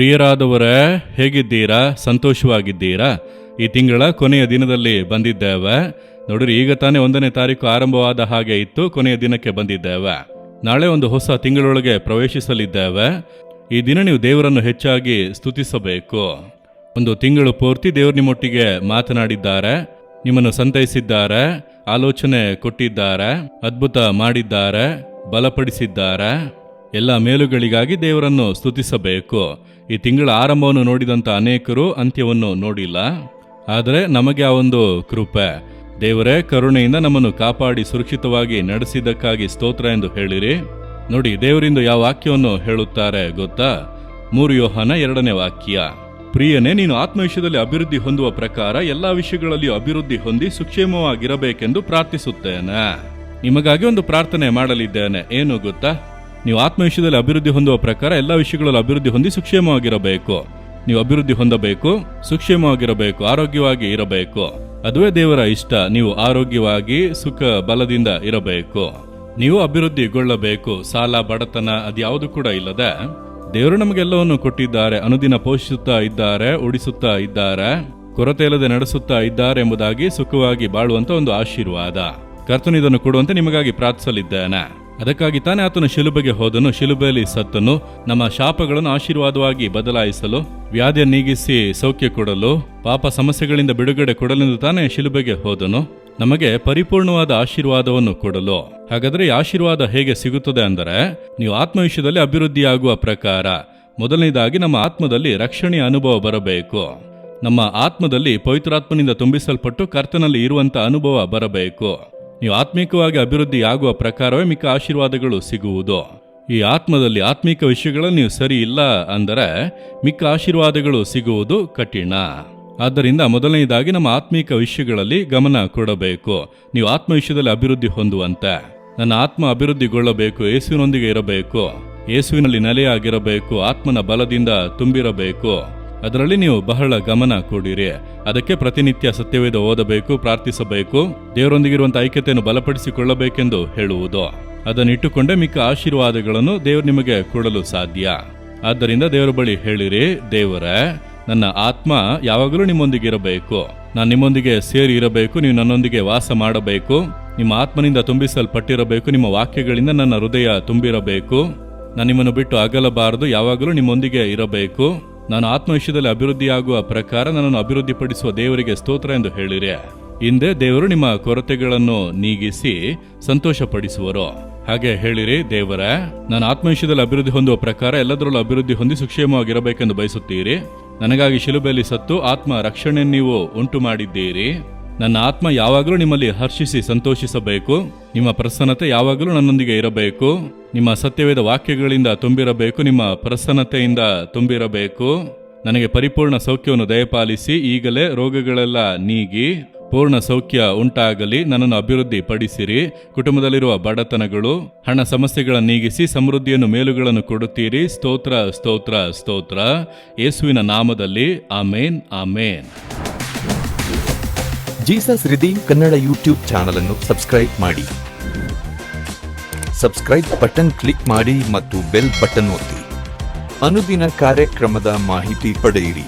ಪ್ರಿಯರಾದವರೇ, ಹೇಗಿದ್ದೀರಾ? ಸಂತೋಷವಾಗಿದ್ದೀರಾ? ಈ ತಿಂಗಳ ಕೊನೆಯ ದಿನದಲ್ಲಿ ಬಂದಿದ್ದೇವೆ. ನೋಡಿರಿ, ಈಗ ತಾನೇ ಒಂದನೇ ತಾರೀಕು ಆರಂಭವಾದ ಹಾಗೆ ಇತ್ತು, ಕೊನೆಯ ದಿನಕ್ಕೆ ಬಂದಿದ್ದೇವೆ. ನಾಳೆ ಒಂದು ಹೊಸ ತಿಂಗಳೊಳಗೆ ಪ್ರವೇಶಿಸಲಿದ್ದೇವೆ. ಈ ದಿನ ನೀವು ದೇವರನ್ನು ಹೆಚ್ಚಾಗಿ ಸ್ತುತಿಸಬೇಕು. ಒಂದು ತಿಂಗಳು ಪೂರ್ತಿ ದೇವರು ನಿಮ್ಮೊಟ್ಟಿಗೆ ಮಾತನಾಡಿದ್ದಾರೆ, ನಿಮ್ಮನ್ನು ಸಂತೈಸಿದ್ದಾರೆ, ಆಲೋಚನೆ ಕೊಟ್ಟಿದ್ದಾರೆ, ಅದ್ಭುತ ಮಾಡಿದ್ದಾರೆ, ಬಲಪಡಿಸಿದ್ದಾರೆ. ಎಲ್ಲ ಮೇಲುಗಳಿಗಾಗಿ ದೇವರನ್ನು ಸ್ತುತಿಸಬೇಕು. ಈ ತಿಂಗಳ ಆರಂಭವನ್ನು ನೋಡಿದಂಥ ಅನೇಕರು ಅಂತ್ಯವನ್ನು ನೋಡಿಲ್ಲ. ಆದರೆ ನಮಗೆ ಆ ಒಂದು ಕೃಪೆ. ದೇವರೇ, ಕರುಣೆಯಿಂದ ನಮ್ಮನ್ನು ಕಾಪಾಡಿ ಸುರಕ್ಷಿತವಾಗಿ ನಡೆಸಿದ್ದಕ್ಕಾಗಿ ಸ್ತೋತ್ರ ಎಂದು ಹೇಳಿರಿ. ನೋಡಿ, ದೇವರಿಂದ ಯಾವ ವಾಕ್ಯವನ್ನು ಹೇಳುತ್ತಾರೆ ಗೊತ್ತಾ? ಮೂರು ಯೋಹನ ಎರಡನೇ ವಾಕ್ಯ. ಪ್ರಿಯನೇ, ನೀನು ಆತ್ಮವಿಷಯದಲ್ಲಿ ಅಭಿವೃದ್ಧಿ ಹೊಂದುವ ಪ್ರಕಾರ ಎಲ್ಲ ವಿಷಯಗಳಲ್ಲಿಯೂ ಅಭಿವೃದ್ಧಿ ಹೊಂದಿ ಸುಕ್ಷೇಮವಾಗಿರಬೇಕೆಂದು ಪ್ರಾರ್ಥಿಸುತ್ತೇನೆ. ನಿಮಗಾಗಿ ಒಂದು ಪ್ರಾರ್ಥನೆ ಮಾಡಲಿದ್ದೇನೆ. ಏನು ಗೊತ್ತಾ? ನೀವು ಆತ್ಮವಿಷಯದಲ್ಲಿ ಅಭಿವೃದ್ಧಿ ಹೊಂದುವ ಪ್ರಕಾರ ಎಲ್ಲ ವಿಷಯಗಳಲ್ಲೂ ಅಭಿವೃದ್ಧಿ ಹೊಂದಿ ಸುಕ್ಷೇಮವಾಗಿರಬೇಕು. ನೀವು ಅಭಿವೃದ್ಧಿ ಹೊಂದಬೇಕು, ಸುಕ್ಷೇಮವಾಗಿರಬೇಕು, ಆರೋಗ್ಯವಾಗಿ ಇರಬೇಕು. ಅದುವೇ ದೇವರ ಇಷ್ಟ, ನೀವು ಆರೋಗ್ಯವಾಗಿ, ಸುಖ, ಬಲದಿಂದ ಇರಬೇಕು. ನೀವು ಅಭಿವೃದ್ಧಿಗೊಳ್ಳಬೇಕು, ಸಾಲ, ಬಡತನ ಅದ್ಯಾವುದು ಕೂಡ ಇಲ್ಲದೆ. ದೇವರು ನಮಗೆಲ್ಲವನ್ನು ಕೊಟ್ಟಿದ್ದಾರೆ, ಅನುದಿನ ಪೋಷಿಸುತ್ತಾ ಇದ್ದಾರೆ ಉಡಿಸುತ್ತಾ ಇದ್ದಾರೆ, ಕೊರತೆ ಇಲ್ಲದೆ ನಡೆಸುತ್ತಾ ಇದ್ದಾರೆ ಎಂಬುದಾಗಿ ಸುಖವಾಗಿ ಬಾಳುವಂತ ಒಂದು ಆಶೀರ್ವಾದ. ಕರ್ತನಿದನ್ನು ಕೊಡುವಂತೆ ನಿಮಗಾಗಿ ಪ್ರಾರ್ಥಿಸಲಿದ್ದೇನೆ. ಅದಕ್ಕಾಗಿ ತಾನೇ ಆತನು ಶಿಲುಬೆಗೆ ಹೋದನು, ಶಿಲುಬೆಯಲ್ಲಿ ಸತ್ತನು. ನಮ್ಮ ಶಾಪಗಳನ್ನು ಆಶೀರ್ವಾದವಾಗಿ ಬದಲಾಯಿಸಲು, ವ್ಯಾಧಿಯ ನೀಗಿಸಿ ಸೌಖ್ಯ ಕೊಡಲು, ಪಾಪ ಸಮಸ್ಯೆಗಳಿಂದ ಬಿಡುಗಡೆ ಕೊಡಲೆಂದು ತಾನೇ ಶಿಲುಬೆಗೆ ಹೋದನು. ನಮಗೆ ಪರಿಪೂರ್ಣವಾದ ಆಶೀರ್ವಾದವನ್ನು ಕೊಡಲು. ಹಾಗಾದರೆ ಈ ಆಶೀರ್ವಾದ ಹೇಗೆ ಸಿಗುತ್ತದೆ ಅಂದರೆ, ನೀವು ಆತ್ಮವಿಷಯದಲ್ಲಿ ಅಭಿವೃದ್ಧಿಯಾಗುವ ಪ್ರಕಾರ, ಮೊದಲನೇದಾಗಿ ನಮ್ಮ ಆತ್ಮದಲ್ಲಿ ರಕ್ಷಣೆಯ ಅನುಭವ ಬರಬೇಕು. ನಮ್ಮ ಆತ್ಮದಲ್ಲಿ ಪವಿತ್ರಾತ್ಮನಿಂದ ತುಂಬಿಸಲ್ಪಟ್ಟು ಕರ್ತನಲ್ಲಿ ಇರುವಂಥ ಅನುಭವ ಬರಬೇಕು. ನೀವು ಆತ್ಮಿಕವಾಗಿ ಅಭಿವೃದ್ಧಿ ಆಗುವ ಪ್ರಕಾರವೇ ಮಿಕ್ಕ ಆಶೀರ್ವಾದಗಳು ಸಿಗುವುದು. ಈ ಆತ್ಮದಲ್ಲಿ ಆತ್ಮಿಕ ವಿಷಯಗಳನ್ನು ನೀವು ಸರಿ ಇಲ್ಲ ಅಂದರೆ ಮಿಕ್ಕ ಆಶೀರ್ವಾದಗಳು ಸಿಗುವುದು ಕಠಿಣ. ಆದ್ದರಿಂದ ಮೊದಲನೇದಾಗಿ ನಮ್ಮ ಆತ್ಮಿಕ ವಿಷಯಗಳಲ್ಲಿ ಗಮನ ಕೊಡಬೇಕು. ನೀವು ಆತ್ಮ ವಿಷಯದಲ್ಲಿ ಅಭಿವೃದ್ಧಿ ಹೊಂದುವಂತೆ. ನನ್ನ ಆತ್ಮ ಅಭಿವೃದ್ಧಿಗೊಳ್ಳಬೇಕು, ಯೇಸುವಿನೊಂದಿಗೆ ಇರಬೇಕು. ಯೇಸುವಿನಲ್ಲಿ ನೆಲೆಯಾಗಿರಬೇಕು, ಆತ್ಮನ ಬಲದಿಂದ ತುಂಬಿರಬೇಕು. ಅದರಲ್ಲಿ ನೀವು ಬಹಳ ಗಮನ ಕೊಡಿರಿ. ಅದಕ್ಕೆ ಪ್ರತಿನಿತ್ಯ ಸತ್ಯವೇದ ಓದಬೇಕು, ಪ್ರಾರ್ಥಿಸಬೇಕು ದೇವರೊಂದಿಗಿರುವಂತಹ ಐಕ್ಯತೆಯನ್ನು ಬಲಪಡಿಸಿಕೊಳ್ಳಬೇಕೆಂದು ಹೇಳುವುದು. ಅದನ್ನಿಟ್ಟುಕೊಂಡೇ ಮಿಕ್ಕ ಆಶೀರ್ವಾದಗಳನ್ನು ದೇವರು ನಿಮಗೆ ಕೊಡಲು ಸಾಧ್ಯ. ಆದ್ದರಿಂದ ದೇವರ ಬಳಿ ಹೇಳಿರಿ, ದೇವರೇ, ನನ್ನ ಆತ್ಮ ಯಾವಾಗಲೂ ನಿಮ್ಮೊಂದಿಗೆ ಇರಬೇಕು. ನಾನು ನಿಮ್ಮೊಂದಿಗೆ ಸೇರಿ ಇರಬೇಕು, ನೀವು ನನ್ನೊಂದಿಗೆ ವಾಸ ಮಾಡಬೇಕು. ನಿಮ್ಮ ಆತ್ಮನಿಂದ ತುಂಬಿಸಲ್ಪಟ್ಟಿರಬೇಕು, ನಿಮ್ಮ ವಾಕ್ಯಗಳಿಂದ ನನ್ನ ಹೃದಯ ತುಂಬಿರಬೇಕು. ನಾನು ನಿಮ್ಮನ್ನು ಬಿಟ್ಟು ಅಗಲಬಾರದು, ಯಾವಾಗಲೂ ನಿಮ್ಮೊಂದಿಗೆ ಇರಬೇಕು. ನಾನು ಆತ್ಮವಿಷಯದಲ್ಲಿ ಅಭಿವೃದ್ಧಿಯಾಗುವ ಪ್ರಕಾರ ನನ್ನನ್ನು ಅಭಿವೃದ್ಧಿಪಡಿಸುವ ದೇವರಿಗೆ ಸ್ತೋತ್ರ ಎಂದು ಹೇಳಿರಿ. ಹಿಂದೆ ದೇವರು ನಿಮ್ಮ ಕೊರತೆಗಳನ್ನು ನೀಗಿಸಿ ಸಂತೋಷಪಡಿಸುವರು. ಹಾಗೆ ಹೇಳಿರಿ, ದೇವರ, ನಾನು ಆತ್ಮವಿಷಯದಲ್ಲಿ ಅಭಿವೃದ್ಧಿ ಹೊಂದುವ ಪ್ರಕಾರ ಎಲ್ಲದರಲ್ಲೂ ಅಭಿವೃದ್ಧಿ ಹೊಂದಿ ಸುಕ್ಷೇಮವಾಗಿರಬೇಕೆಂದು ಬಯಸುತ್ತೀರಿ. ನನಗಾಗಿ ಶಿಲುಬೆಯಲ್ಲಿ ಸತ್ತು ಆತ್ಮ ರಕ್ಷಣೆ ನೀವು ಉಂಟು ಮಾಡಿದ್ದೀರಿ ನನ್ನ ಆತ್ಮ ಯಾವಾಗಲೂ ನಿಮ್ಮಲ್ಲಿ ಹರ್ಷಿಸಿ ಸಂತೋಷಿಸಬೇಕು. ನಿಮ್ಮ ಪ್ರಸನ್ನತೆ ಯಾವಾಗಲೂ ನನ್ನೊಂದಿಗೆ ಇರಬೇಕು. ನಿಮ್ಮ ಸತ್ಯವೇದ ವಾಕ್ಯಗಳಿಂದ ತುಂಬಿರಬೇಕು. ನಿಮ್ಮ ಪ್ರಸನ್ನತೆಯಿಂದ ತುಂಬಿರಬೇಕು. ನನಗೆ ಪರಿಪೂರ್ಣ ಸೌಖ್ಯವನ್ನು ದಯಪಾಲಿಸಿ, ಈಗಲೇ ರೋಗಗಳೆಲ್ಲ ನೀಗಿ, ಪೂರ್ಣ ಸೌಖ್ಯ ಉಂಟಾಗಲಿ, ನನ್ನನ್ನು ಅಭಿವೃದ್ಧಿ ಪಡಿಸಿರಿ ಕುಟುಂಬದಲ್ಲಿರುವ ಬಡತನಗಳು, ಹಣ ಸಮಸ್ಯೆಗಳನ್ನು ನೀಗಿಸಿ, ಸಮೃದ್ಧಿಯನ್ನು ಮೇಲುಗಳನ್ನು ಕೊಡುತ್ತೀರಿ. ಸ್ತೋತ್ರ ಸ್ತೋತ್ರ ಸ್ತೋತ್ರ. ಯೇಸುವಿನ ನಾಮದಲ್ಲಿ, ಆಮೇನ್ ಆಮೇನ್. Jesus redeem Kannada YouTube channel ಅನ್ನು ಸಬ್ಸ್ಕ್ರೈಬ್ ಮಾಡಿ. ಸಬ್ಸ್ಕ್ರೈಬ್ ಬಟನ್ ಕ್ಲಿಕ್ ಮಾಡಿ ಮತ್ತು ಬೆಲ್ ಬಟನ್ ಒತ್ತಿ. ಅನುದಿನ ಕಾರ್ಯಕ್ರಮದ ಮಾಹಿತಿ ಪಡೆಯಿರಿ.